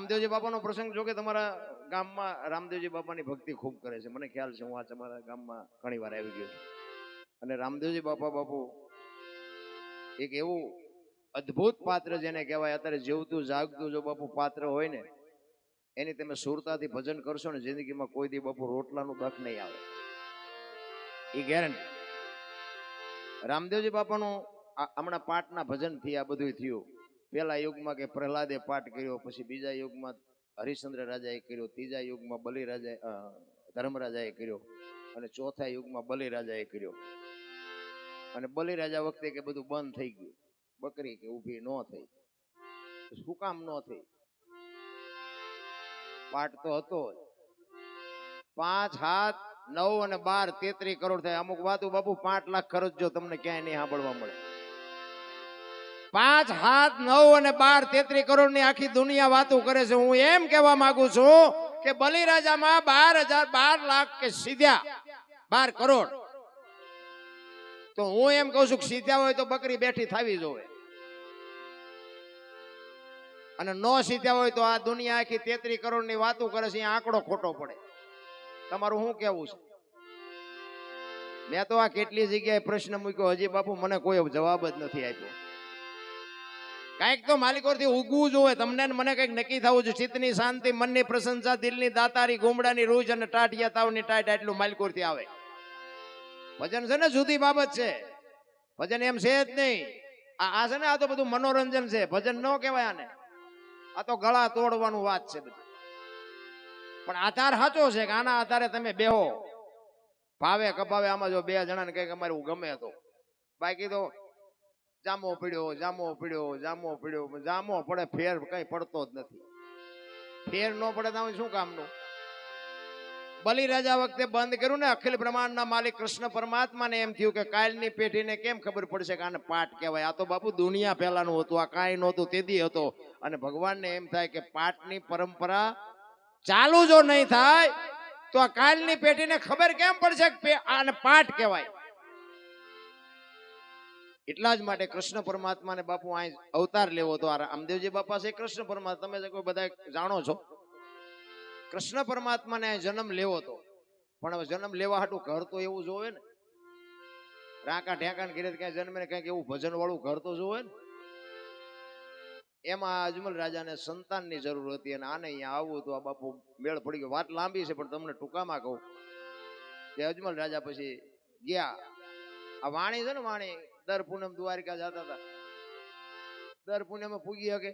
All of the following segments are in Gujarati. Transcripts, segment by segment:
રામદેવજી બાપાનો પ્રસંગ જો કે તમારા ગામમાં રામદેવજી બાપાની ભક્તિ ખૂબ કરે છે. મને ખ્યાલ છે, હું આ તમારા ગામમાં ઘણી વાર આવી ગયો છું. અને રામદેવજી બાપા બાપુ એક એવું અદ્ભુત પાત્ર જેને કહેવાય, અત્યારે જીવતું, જાગતું જો બાપુ પાત્ર હોય ને, એની તમે સુરતાથી ભજન કરશો ને, જિંદગીમાં કોઈ દી બાપુ રોટલાનું દખ નહીં આવે. એ ગેરંટી રામદેવજી બાપાનું હમણાં પાઠના ભજનથી આ બધું થયું. પેલા યુગમાં કે પ્રહલાદે પાઠ કર્યો, પછી બીજા યુગમાં હરિશ્ચંદ્ર રાજાએ કર્યો, ત્રીજા યુગમાં બલિ રાજાએ ધર્મરાજાએ કર્યો, અને ચોથા યુગમાં બલિ કર્યો. અને બલિ વખતે કે બધું બંધ થઈ ગયું. બકરી કે ઊભી ન થઈ. શું કામ ન થઈ? પાઠ તો હતો જ. પાંચ હાથ નવ અને બાર તેત્રી કરોડ થાય. અમુક વાતો બાપુ, પાંચ લાખ ખર્ચજો તમને ક્યાંય નહીં સાંભળવા મળે. પાંચ હાથ, નવ અને બાર તેત્રી કરોડની આખી દુનિયા વાતો કરે છે. હું એમ કહેવા માંગુ છું કે બલિરાજામાં બાર હજાર બાર લાખ કે સીધ્યા બાર કરોડ. તો હું એમ કહું છું કે સીધ્યા હોય તો બકરી બેઠી થવી જોવે અને ન સીધ્યા હોય તો આ દુનિયા આખી તેત્રી કરોડની વાતો કરે છે આંકડો ખોટો પડે. તમારું શું કેવું છે? મેં તો આ કેટલી જગ્યાએ પ્રશ્ન મૂક્યો, હજી બાપુ મને કોઈ જવાબ જ નથી આપ્યો. કાંઈક તો માલિકોથી ઉગવું જોવે તમને મને કંઈક નક્કી થવું જોઈએ. ચિત્તની શાંતિ, મનની પ્રશંસા, દિલની દાતારી, ગુમડાની રૂજ અને ટાટિયા તાવની ટાટ આટલું માલિકોથી આવે. ભજન છે ને જુદી બાબત છે. ભજન એમ છે જ નહીં. આ છે ને, આ તો બધું મનોરંજન છે. ભજન ન કહેવાય આને. આ તો ગળા તોડવાનું વાત છે બધું. પણ આધાર સાચો છે કે આના આધારે તમે બેહો. ભાવે કપાવે આમાં જો બે જણાને કંઈક અમારે હું ગમે તો. બાકી તો જામો પીડ્યો જામો પીડ્યો જામો પીડ્યો જામો પડે ફેર કઈ પડતો જ નથી. ફેર ન પડે તો શું કામનું? બલિરાજા વખતે બંધ કર્યું ને અખિલ બ્રહ્માંડના માલિક કૃષ્ણ પરમાત્માને એમ થયું કે કાલની પેઢીને કેમ ખબર પડશે કે આને પાઠ કહેવાય? આ તો બાપુ દુનિયા પહેલાનું હતું, આ કાંઈ નહોતું તેથી હતો. અને ભગવાનને એમ થાય કે પાઠની પરંપરા ચાલુ જો નહીં થાય, તો આ કાલની પેઢીને ખબર કેમ પડશે કે આને પાઠ કહેવાય? એટલા જ માટે કૃષ્ણ પરમાત્માને બાપુ અહીં અવતાર લેવો તો રામદેવજી બાપા છે, કૃષ્ણ પરમાત્મા, તમે બધા જાણો છો. કૃષ્ણ પરમાત્માને જન્મ લેવો તો. પણ જન્મ લેવા હાટું ઘર તો એવું જોવે ને. રાકા ઢેકાને ઘેરે ક્યાંય જન્મે ને એવું ભજન વાળું ઘર તો જોવે ને. એમાં અજમલ રાજાને સંતાનની જરૂર હતી અને આને અહીંયા આવવું તો આ બાપુ મેળ પડી ગયો. વાત લાંબી છે, પણ તમને ટૂંકામાં કહું. કે અજમલ રાજા પછી ગયા. આ વાણી છે ને વાણી દર પૂનમ દ્વારિકા જતા હતા. દર પૂનમે પૂગી શકે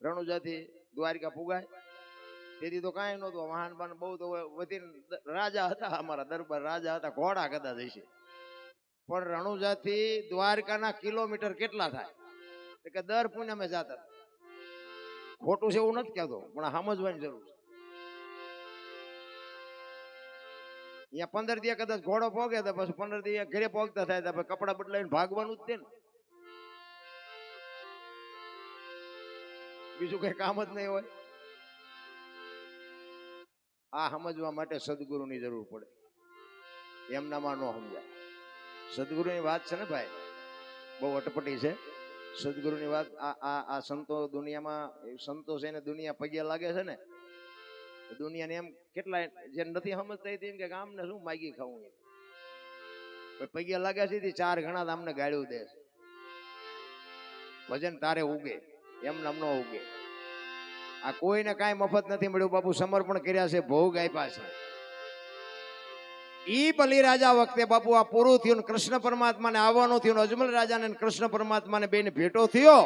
રણુજાથી દ્વારિકા પુગાય. તેથી તો કાંઈ નહોતું. વાહન બાન બહુ તો વધી રાજા હતા અમારા દરબાર રાજા હતા. ઘોડા કદાચ હશે. પણ રણુજાથી દ્વારકાના કિલોમીટર કેટલા થાય? કે દર પૂનમે જતા હતા. ખોટું છે એવું નથી કહેતો, પણ સમજવાની જરૂર છે. અહીંયા પંદર દિવસ કદાચ ઘોડો પોગે તો પછી પંદર દિવસ ઘરે પોગતા થાય તો કપડા બદલાઈને ભાગવાનું જ તે ને. બીજું કઈ કામ જ નહીં હોય. આ સમજવા માટે સદગુરુની જરૂર પડે. એમનામાં ન સમજાય. સદગુરુની વાત છે ને ભાઈ? બહુ અટપટી છે. સદગુરુની વાત આ આ સંતો દુનિયામાં સંતો છે ને દુનિયા પગે લાગે છે ને? દુનિયાને એમ કેટલા જે નથી સમજતા એમ કે આમને શું માગી ખાવું. પગે લાગ્યા છે ચાર ઘણા અમને ગાળ્યું દે ભજન તારે ઉગે એમ નામ ન ઉગે. આ કોઈને કાંઈ મફત નથી મળ્યું, બાપુ સમર્પણ કર્યા છે, ભોગ આપ્યા છે. ઈ બલિરાજા વખતે બાપુ આ પૂરું થયું કૃષ્ણ પરમાત્માને આવવાનું થયું અજમલ રાજાને કૃષ્ણ પરમાત્માને બેને ભેટો થયો.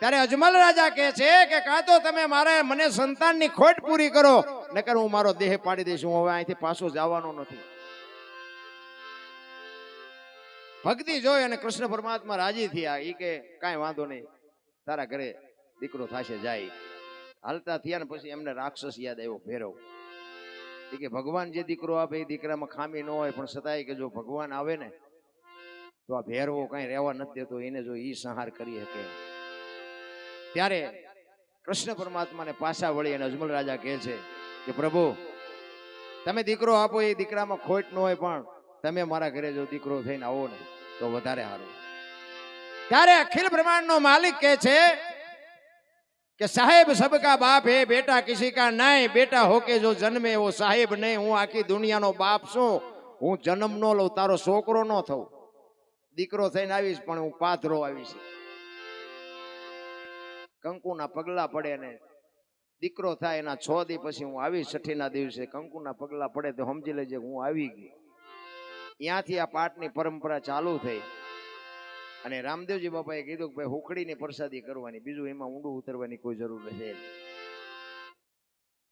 ત્યારે અજમલ રાજા કહે છે કે કાં તો તમે મારે મને સંતાનની ખોટ પૂરી કરો, નકર હું મારો દેહ પાડી દઈશ, હું હવે અહીંથી પાછો જવાનો નથી. ભક્તિ જોઈ અને કૃષ્ણ પરમાત્મા રાજી થયા. એ કે, કાંઈ વાંધો નહીં, તારા ઘરે દીકરો થશે, જાય. હાલતા થયા ને પછી એમને રાક્ષસ યાદ આવ્યો, ભેરવ. એ કે, ભગવાન જે દીકરો આપે એ દીકરામાં ખામી ન હોય, પણ છતાંય કે જો ભગવાન આવે ને, તો આ ભેરવો કઈ રહેવા નથી દેતો, એને જો એ સંહાર કરી શકે. ત્યારે કૃષ્ણ પરમાત્માને પાછા વળી અને અજમલ રાજા કહે છે કે, પ્રભુ, તમે દીકરો આપો, એ દીકરામાં ખોટ ન હોય પણ તમે મારા ઘરે જો દીકરો થઈને આવો ને, તો વધારે સારું. ત્યારે અખિલ બ્રહ્માંડનો માલિક કહે છે કે, સાહેબ, સબકા બાપ હે, બેટા કિસી કા નહીં બેટા હોકે જો જન્મે એવો સાહેબ નહીં, હું આખી દુનિયાનો બાપ છું, હું જન્મ નો લઉં, તારો છોકરો નો થઉં. દીકરો થઈને આવીશ, પણ હું પાથરો આવીશ. કંકુના પગલા પડે ને દીકરો થાય એના છ દી પછી હું આવીશ છઠ્ઠીના દિવસે. કંકુના પગલા પડે તો સમજી લેજે હું આવી ગઈ ત્યાંથી આ પાઠની પરંપરા ચાલુ થઈ. અને રામદેવજી બાપાએ કીધું કે ભાઈ હુકડીની પ્રસાદી કરવાની, બીજું એમાં ઊંડું ઉતરવાની કોઈ જરૂર છે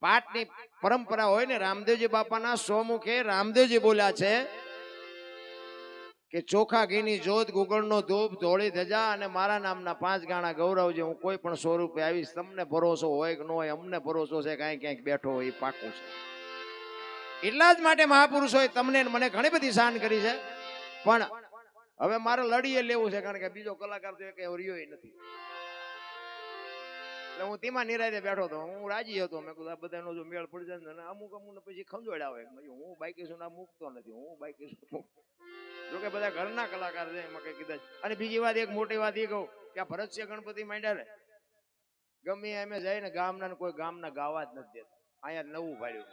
પાઠની પરંપરા હોય ને રામદેવજી બાપાના સોમુખે રામદેવજી બોલ્યા છે કે ચોખા ઘીની જોત ગુગળનો ધૂપ ધોળી ધજા અને મારા નામના પાંચ ગાણા ગૌરવ હું કોઈ પણ સ્વરૂપે આવીશ, તમને ભરોસો હોય કે ન હોય, અમને ભરોસો છે કાંઈ ક્યાંક બેઠો હોય એ પાકું છે. એટલા જ માટે મહાપુરુષોએ તમને મને ઘણી બધી શાન કરી છે. પણ હવે મારે લડીએ લેવું છે કારણ કે બીજો કલાકાર તો એક રહ્યો નથી. એટલે હું તેમાં નિરાતે બેઠો હતો. હું રાજી હતો. મેં કીધું, આ બધાનો જો મેળ પડી જાય ને અમુક અમુક પછી ખંજોડ આવે હું બાઈકી છું મૂકતો નથી. હું બાઈકી જોકે બધા ઘરના કલાકાર છે, એમાં કઈ કીધા અને બીજી વાત, એક મોટી વાત એ કહું કે આ ભરતસિંહ ગણપતિ માંડ્યા ને, ગમે એમ જાય ને ગામના કોઈ ગામના ગાવા જ નથી દેતા. અહીંયા નવું ભાડ્યું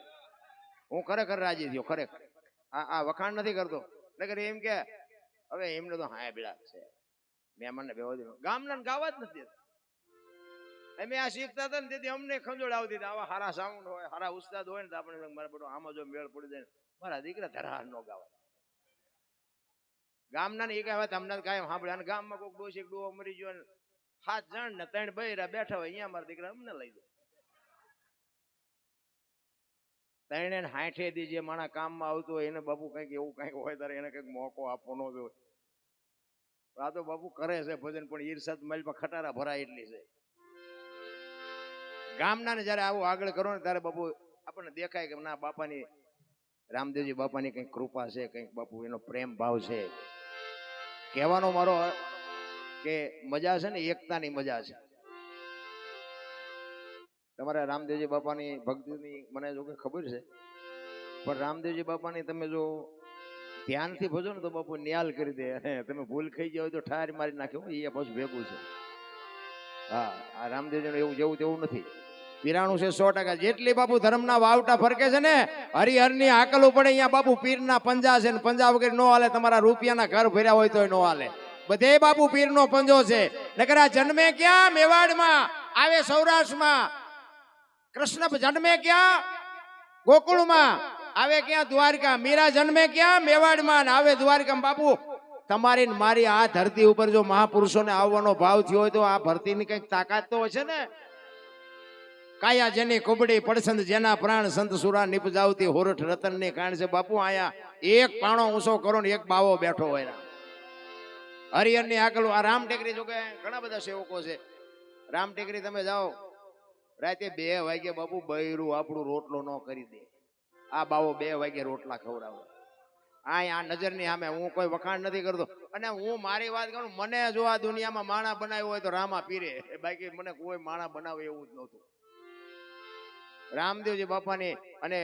હું ખરેખર રાજી થયો, ખરેખર. આ આ વખાણ નથી કરતો. નગર એમ કે, હવે એમને તો હા બિડા છે. મહેમાનને બેવા દે ગામના ગાવા જ નથી દેતા. અમે આ શીખતા હતા ને તેથી અમને ખંજોડ આવતી હતી. આવા સારા સાઉન્ડ હોય સારા ઉસ્તાદ હોય ને તો આપણે મારા બધો આમાં જો મેળ પડી જાય મારા દીકરા ધરાહાર નો ગાવા. ગામના ને એ કહેવાય, તમને કાયમ સાંભળ્યા ગામમાં કોઈક ડોશી ડોવો મરી ગયો સાત જણ ને, ત્રણ બૈરા બેઠા હોય, અહીંયા મારા દીકરા અમને લઈ દો ત્રણે હાઠે દી જે માણા કામમાં આવતું હોય, એને બાપુ કંઈક એવું કંઈક હોય, ત્યારે એને કંઈક મોકો આપવાનો હોય આ તો બાપુ કરે છે ભજન, પણ ઈર્ષદ મલમાં ખટારા ભરાય એટલી છે. ગામના ને જયારે આવું આગળ કરો ને ત્યારે બાપુ આપણને દેખાય કે ના, બાપાની, રામદેવજી બાપાની કંઈક કૃપા છે, કંઈક બાપુ એનો પ્રેમ ભાવ છે. કહેવાનો મારો કે મજા છે ને, એકતાની મજા છે. તમારા રામદેવજી બાપાની ભક્તિની મને જો કે ખબર છે, પણ રામદેવજી બાપાની તમે જો ધ્યાનથી ભજો ને તો બાપુ નિયાલ કરી દે. તમે ભૂલ ખાઈ જાય તો ઠાર મારી નાખ્યો એ પછી ભેગું છે. હા, આ એવું જેવું તેવું નથી. પીરાણું છે સો ટકા. જેટલી બાપુ ધર્મના વાવટા ફરકે છે ને, હરિહરની હાકલો પડે અહીંયા બાપુ પીરના પંજા છે ને, પંજા વગર નો હાલે, તમારા રૂપિયાના ઘર ભર્યા હોય તોય નો હાલે. બધે બાપુ પીરનો પંજો છે. નકર જન્મે ક્યાં? મેવાડમાં. આવે સૌરાષ્ટ્રમાં. કૃષ્ણ જન્મે ક્યાં? ગોકુળમાં. આવે ક્યાં? દ્વારકા. મીરા જન્મે ક્યાં? મેવાડમાં. આવે દ્વારકામાં બાપુ તમારી મારી આ ધરતી ઉપર જો મહાપુરુષોને આવવાનો ભાવ થયો હોય તો આ ભરતીની કંઈક તાકાત તો હશે ને? કાયા જેની કુબડી, પડસંદ જેના પ્રાણ સંત સુરા નિપજાવતી હોરઠ રતન ને કાણ છે. બાપુ આયા એક પાણો ઊંચો કરો ને એક બાવો બેઠો હોય હરિહરની આગળ આ રામ ટેકરી જો કે ઘણા બધા સેવકો છે. રામ ટેકરી, તમે જાઓ. રાતે બે વાગે બાપુ બૈરું આપણું રોટલો ન કરી દે. આ બાવો બે વાગે રોટલા ખવડાવે. આ આ નજરની સામે હું કોઈ વખાણ નથી કરતો. અને હું મારી વાત કરું, મને જો આ દુનિયામાં માણા બનાવ્યો હોય તો રામા પીરે. બાકી મને કોઈ માણા બનાવે એવું જ નહોતું. રામદેવજી બાપાની અને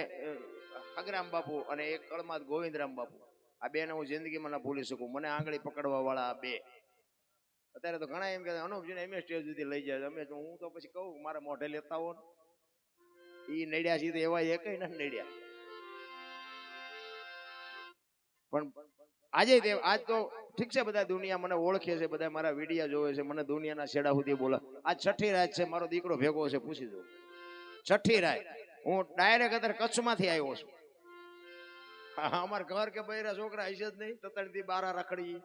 હગરામ બાપુ અને એક કળમાં ગોવિંદરામ બાપુ. આ બેને હું જિંદગીમાં ના ભૂલી શકું. મને આંગળી પકડવા વાળા આ બે. અત્યારે તો ઘણા એમ કે અનુપજીને એમ સ્ટેજ સુધી લઈ જાય. અમે હું તો પછી કહું, મારા મોઢે લેતા હો એ નડ્યા છે, તો એવા એક નથી નડ્યા. પણ આજે આજ તો ઠીક છે બધા દુનિયા મને ઓળખે છે, બધા મારા વિડિયા જોવે છે, મને દુનિયાના છેડા સુધી બોલા. આ છઠ્ઠી રાત છે, મારો દીકરો ભેગો છે, પૂછી દો છઠ્ઠી રાત. હું ડાયરેક્ટ અત્યારે કચ્છમાંથી આવ્યો છું. અમાર ઘર કે બૈરા છોકરા હશે જ નહીં તતણથી બારા રખડી.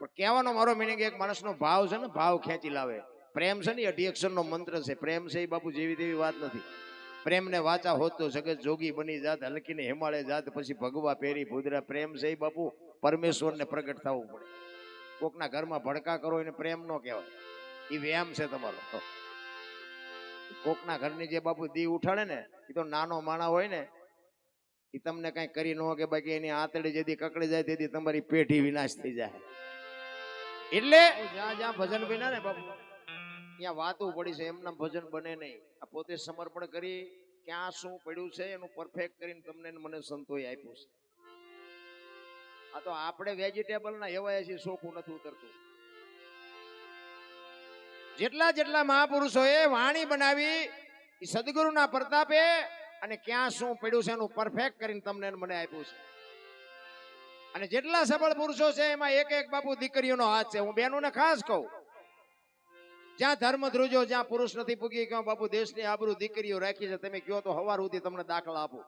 પણ કહેવાનો મારો મિનિંગ એક માણસનો ભાવ છે ને, ભાવ ખેંચી લાવે. પ્રેમ છે ને અઢી અક્ષરનો મંત્ર છે. પ્રેમ છે એ બાપુ જેવી તેવી વાત નથી. પ્રેમને વાચા હોત તો જગત જોગી બની જાત, હલકીને હિમાળે જાત, પછી ભગવા પહેરી ભૂદરા. પ્રેમ છે બાપુ, પરમેશ્વરને પ્રગટ થવું પડે. કોકના ઘરમાં ભડકા કરો એને પ્રેમ નો કહેવાય. એ વ્યાયામ છે તમારો. કોકના ઘરની જે બાપુ દી ઉઠાડે ને એ તો નાનો માણા હોય ને એ તમને કઈ કરી ન કે બાકી એની આંતળી જેથી કકડી જાય તેથી તમારી પેઢી વિનાશ થઈ જાય. એટલે જ્યાં જ્યાં ભજન બન્યા ને બાપુ. ત્યાં વાતું પડી છે, એમના ભજન બને નહીં. આ પોતે સમર્પણ કરી, ક્યાં શું પડ્યું છે એનું પરફેક્ટ કરીને તમને મને સંતોય આપ્યું છે. આ તો આપણે વેજીટેબલ ના એવા છે સોખું નથી ઉતરતું. જેટલા જેટલા મહાપુરુષોએ વાણી બનાવી એ સદગુરુના પ્રતાપે અને ક્યાં શું પડ્યું છે એનું પરફેક્ટ કરીને તમને મને આપ્યું છે. અને જેટલા સબળ પુરુષો છે, એમાં એક એક બાપુ દીકરીઓનો હાથ છે. હું બેનોને ખાસ કહું જ્યાં ધર્મ ધ્રુજો જ્યાં પુરુષ નથી પૂગી ગયો બાપુ, દેશની આબરૂ દીકરીઓ રાખી છે, તમે કયો તો હવાર સુધી તમને દાખલા આપો.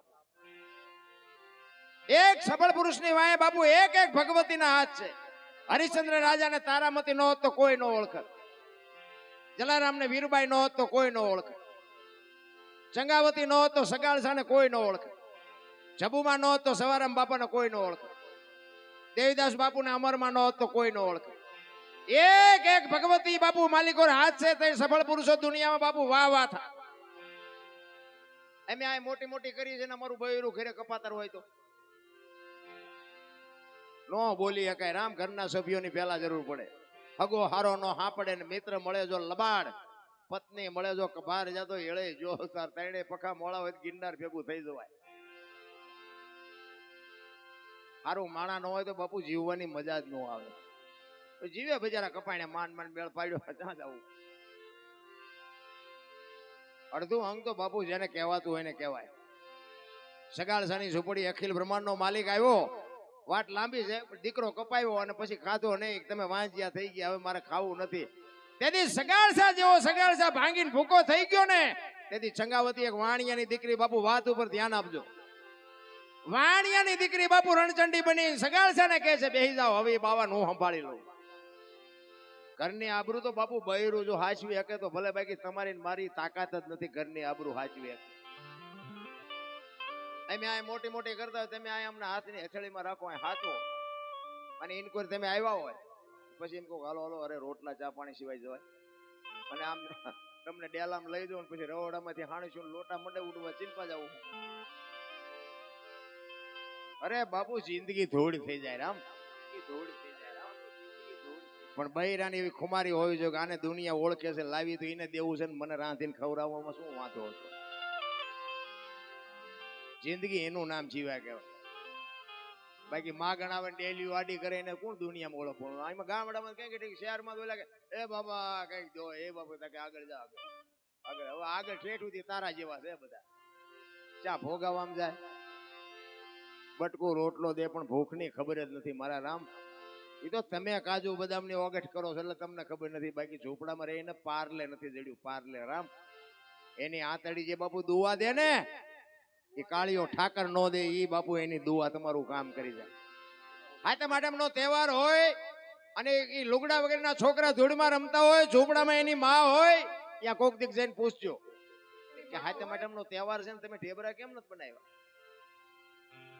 એક સફળ પુરુષની વાય બાપુ, એક એક ભગવતીના હાથ છે. હરિશ્ચંદ્ર રાજાને તારામતી ન હોત તો કોઈ ન ઓળખત. જલારામને વીરબાઈ ન હોત તો કોઈ ન ઓળખે ચંગાવતી ન હોત તો સગાળસાને કોઈ ન ઓળખે જબુમાં ન હોત તો સવારામ બાપાને કોઈ ન ઓળખે દેવીદાસ બાપુને અમરમાં ન હોત તો કોઈ ન ઓળખે એક એક ભગવતી બાપુ માલિકો હાથ છે તે સફળ પુરુષો દુનિયામાં બાપુ, વાહ વાહ થા. અમે આ મોટી મોટી કરી છે ને અમારું ભયરું ઘરે કપાતર હોય તો. નો બોલી શકાય, રામ ઘરના સભ્યોની પહેલા જરૂર પડે. હગો હારો નો હાપડે ને મિત્ર મળે જો લબાડ. પત્ની મળે જો કભાર જાતો એળે જો તાર તૈણે પખા મોળા હોય ગિરનાર ભેગું થઈ જવાય. હારું માણા ન હોય તો બાપુ જીવવાની મજા જ ન આવે. જીવે બજારા કપાણે માન માન મેળ પાડ્યો ત્યાં જવું અડધું અંગ તો બાપુ જેને કહેવાતું હોય ને કહેવાય. સગાળસાની ઝૂંપડી અખિલ બ્રહ્માંડ નો માલિક આવ્યો. વાટ લાંબી છે દીકરો કપાયો અને પછી ખાધો નહીં. તમે વાંચ્યા થઈ ગયા, હવે મારે ખાવું નથી. તેથી સગાળસા જેવો સગાળસા ભાંગીને ભૂકો થઈ ગયો ને, તેથી ચંગાવતી એક વાણિયાની દીકરી બાપુ વાત ઉપર ધ્યાન આપજો. વાણિયાની દીકરી બાપુ રણચંડી બની સગાળસાને કહે છે, બેહી જાઓ, હવે એ બાવા હું સંભાળી લઉં. ઘરની આબરૂ તો બાપુ બૈરું જો હાચવી શકે તો ભલે બાકી તમારી મારી તાકાત જ નથી ઘરની આબરૂ હાચવી અમે આ મોટી મોટી કરતા તમે આ અમને હાથની હથેળીમાં રાખો હાથો અને ઇન્કવાયરી તમે આવ્યા હોય, પછી એમ કહો હાલો હાલો, અરે રોટલા, ચા, પાણી સિવાય જવાય. અને આમ તમને ડેલામ લઈ દો ને પછી રવડામાંથી હાણીશું લોટા મંડે ઉડવા ચિંપા જવું અરે બાપુ, જિંદગી ધોળી થઈ જાય રામ ધોળી થઈ પણ બૈરાની એવી ખુમારી હોવી જોઈએ કે આને દુનિયા ઓળખે છે, લાવી તો એને દેવું છે ને મને રાંધીને ખવડાવવામાં શું વાંધો હતો? જિંદગી એનું નામ જીવ્યા કહેવાય. બાકી માં ગણાવે ડેલી વાડી કરે એને કોણ દુનિયામાં ઓળખવાનું? આમાં ગામડામાં કઈ કઈ શહેરમાં તો લાગે એ બાબા, કંઈક જો, એ બાબા કે આગળ જા, આગળ. આગળ, હવે આગળ ઠેઠ સુધી તારા જેવા છે બધા. ચા ભોગાવામાં જાય. બટકો રોટલો દે પણ ભૂખની ખબર જ નથી. મારા રામ એ તો તમે કાજુ બદામની ઓગટ કરો છો એટલે તમને ખબર નથી. બાકી ઝૂંપડામાં રહીને પાર્લે નથી જડ્યું. પાર્લે, રામ. એની આંતળી જે બાપુ દુવા દે ને, એ કાળીઓ ઠાકર નો દે એ બાપુ એની દુવા તમારું કામ કરી જાય હાથમ નો તહેવાર હોય અને એ લુગડા વગેરેના છોકરા ધૂળમાં રમતા હોય, ઝૂંપડામાં એની માં હોય, ત્યાં કોક દીક જઈને પૂછજો. કે હાથમ નો તહેવાર છે ને તમે ઢેબરા કેમ નથી બનાવ્યા?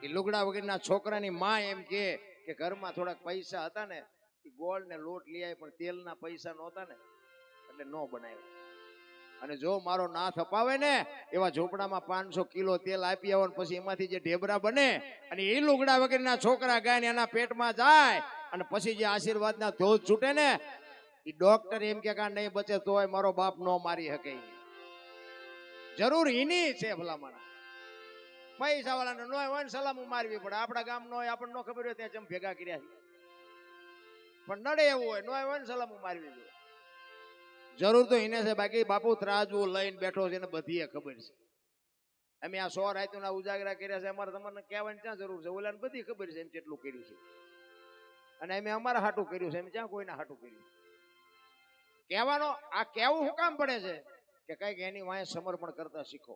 એ લુગડા વગેરેના છોકરાની માં એમ કે કે ઘરમાં થોડાક પૈસા હતા ને ગોળ ને લોટ લઈ આવી પણ તેલના પૈસા નહોતા ને, એટલે ન બનાવ્યા. અને જો મારો નાથ અપાવે ને, એવા ઝોપડામાં પાંચસો કિલો તેલ આપી આવો પછી એમાંથી જે ઢેબરા બને, અને એ લુગડા વગેરેના છોકરા ગાય ને એના પેટમાં જાય, અને પછી જે આશીર્વાદના ધોધ છૂટે ને એ ડોક્ટર એમ કે કા નહીં બચે તોય મારો બાપ નો મારી શકે જરૂર એની છે ભલામણ. પૈસા વાળાને નો હોય ને સલામું મારવી પડે. આપણા ગામ નો હોય આપણને ખબર હોય ત્યાં ચમ ભેગા કર્યા પણ નડે એવું હોય નો હોય ને સલામું મારવી જોઈએ જરૂર તો એને છે, બાકી બાપુ ત્રાજવું લઈને બેઠો છે એને બધી ખબર છે. અમે આ સો રાયતુના ઉજાગરા કર્યા છે, અમારે તમને કહેવાની ક્યાં જરૂર છે? ઓલાને બધી ખબર છે એમ કેટલું કર્યું છે. અને અમે અમારા હાટું કર્યું છે એમ ક્યાં કોઈના હાટું કર્યું કહેવાનો, આ કેવું શું કામ પડે છે? કે કંઈક એની વાંહે સમર્પણ કરતા શીખો.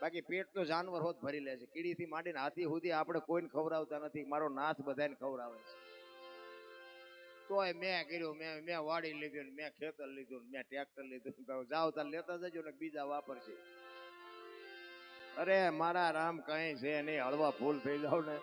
બાકી પેટ તો જાનવર હોત ભરી લે છે કીડીથી માંડીને હાથી સુધી આપણે કોઈને ખવડાવતા નથી. મારો નાથ બધાને ખવડાવે છે. તોય મેં કર્યું, મેં મેં વાડી લીધું મેં ખેતર લીધું મેં ટ્રેક્ટર લીધું જાઓ તાર લેતા જજો ને બીજા વાપરશે. અરે મારા રામ કઈ છે નહીં. હળવા ફૂલ થઈ જાવ ને.